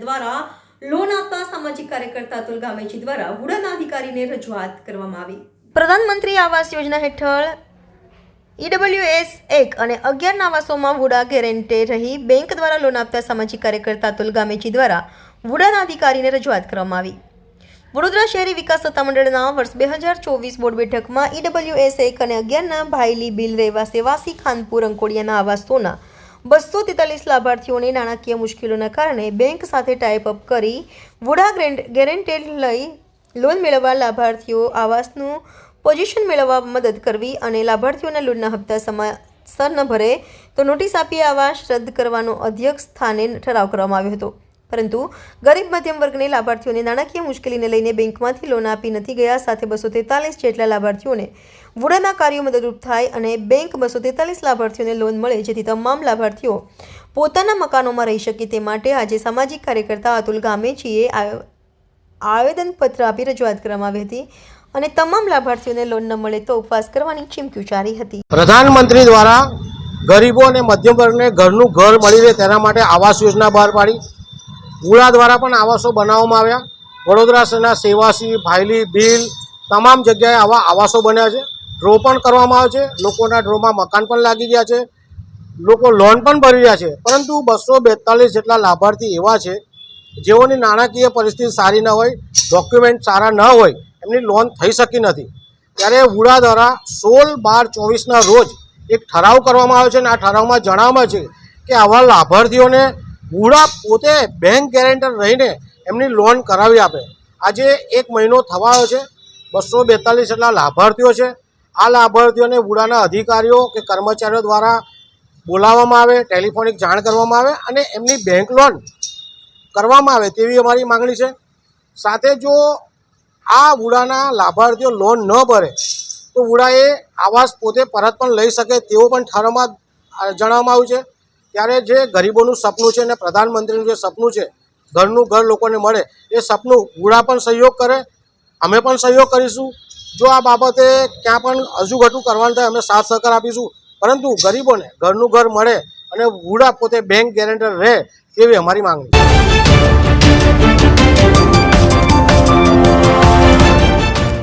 દ્વારા લોન આપતા સામાજિક કાર્યકર્તા અતુલ ગામેજી દ્વારા હુડાના અધિકારીને રજૂઆત કરવામાં આવી. પ્રધાનમંત્રી આવાસ યોજના હેઠળ ઈડબ્લ્યુએસ એક અને અગિયાર નાવાસોમાં વુડા ગેરેન્ટે રહી બેંક દ્વારા લોન આપતા સામાજિક કાર્યકર્તા અતુલ ગામેજી દ્વારા વુડાના અધિકારીને રજૂઆત કરવામાં આવી. વડોદરા શહેરી વિકાસ સત્તામંડળના વર્ષ બે હજાર ચોવીસ બોર્ડ બેઠકમાં ઈડબ્લ્યુએસ એક અને અગિયારના ભાઈલી બિલ રેવા સેવાસી ખાનપુર અંકોડિયાના આવાસોના બસો તેતાલીસ લાભાર્થીઓને નાણાકીય મુશ્કેલીઓના કારણે બેંક સાથે ટાઈપઅપ કરી વુડા ગેરેન્ટેડ લઈ લોન મેળવવા લાભાર્થીઓ આવાસનું પોઝિશન મેળવવા મદદ કરવી અને લાભાર્થીઓના લોનના હપ્તા સમયસર ન ભરે તો નોટિસ આપી આવાસ રદ કરવાનો અધ્યક્ષ સ્થાને ઠરાવ કરવામાં આવ્યો હતો. પરંતુ ગરીબ મધ્યમ વર્ગને લાભાર્થીઓને નાણાકીય મુશ્કેલીને લઈને બેંકમાંથી લોન આપી નથી ગયા, સાથે બસો તેતાલીસ જેટલા લાભાર્થીઓને વુડાના કાર્યો મદદરૂપ થાય અને બેંક બસો તેતાલીસ લાભાર્થીઓને લોન મળે, જેથી તમામ લાભાર્થીઓ પોતાના મકાનોમાં રહી શકે તે માટે આજે સામાજિક કાર્યકર્તા અતુલ ગામેચીએ આવેદનપત્ર આપી રજૂઆત કરવામાં આવી હતી અને તમામ લાભાર્થીઓને લોન ન મળે તો ઉપવાસ કરવાની ચીમકી ઉચ્ચારી હતી. પ્રધાનમંત્રી દ્વારા ગરીબો અને મધ્યમ વર્ગને ઘરનું ઘર મળી રહે તેના માટે આવાસ યોજના બહાર પાડી ઉડા દ્વારા પણ આવાસો બનાવવામાં આવ્યા. વડોદરા શહેરના સેવાસી, ભાયલી, ભીલ તમામ જગ્યાએ આવા આવાસો બન્યા છે. ડ્રો પણ કરવામાં આવે છે. લોકોના ડ્રોમાં મકાન પણ લાગી ગયા છે. લોકો લોન પણ ભરી રહ્યા છે. પરંતુ બસો બેતાલીસ જેટલા લાભાર્થી એવા છે, જેઓની નાણાકીય પરિસ્થિતિ સારી ન હોય, ડોક્યુમેન્ટ સારા ન હોય, એમની લોન થઈ શકી નથી. ત્યારે વુડા દ્વારા સોળ બાર ચોવીસના રોજ એક ઠરાવ કરવામાં આવ્યો છે અને આ ઠરાવમાં જણાવવામાં છે કે આવા લાભાર્થીઓને વુડા પોતે બેંક ગેરેન્ટર રહીને એમની લોન કરાવી આપે. આજે એક મહિનો થવાયો છે. બસો બેતાલીસ જેટલા લાભાર્થીઓ છે. આ લાભાર્થીઓને બુઢાના અધિકારીઓ કે કર્મચારીઓ દ્વારા બોલાવવામાં આવે ટેલિફોનિક જાણ કરવામાં આવે અને એમની બેંક લોન કરવામાં આવે તેવી અમારી માંગણી છે. સાથે જો આ વુડાના લાભાર્થીઓ લોન ન ભરે, તો વુડાએ આવાસ પોતે પરત પણ લઈ શકે તેવો પણ ઠરાવમાં જણાવવામાં આવ્યું છે. ત્યારે જે ગરીબોનું સપનું છે અને પ્રધાનમંત્રીનું જે સપનું છે, ઘરનું ઘર લોકોને મળે, એ સપનું ગુડા પણ સહયોગ કરે, અમે પણ સહયોગ કરીશું. જો આ બાબતે ક્યાં પણ હજુ ઘટું કરવાનું થાય, અમે સાથ સહકાર આપીશું. પરંતુ ગરીબોને ઘરનું ઘર મળે અને વુડા પોતે બેંક ગેરેન્ટર રહે, એવી અમારી માંગણી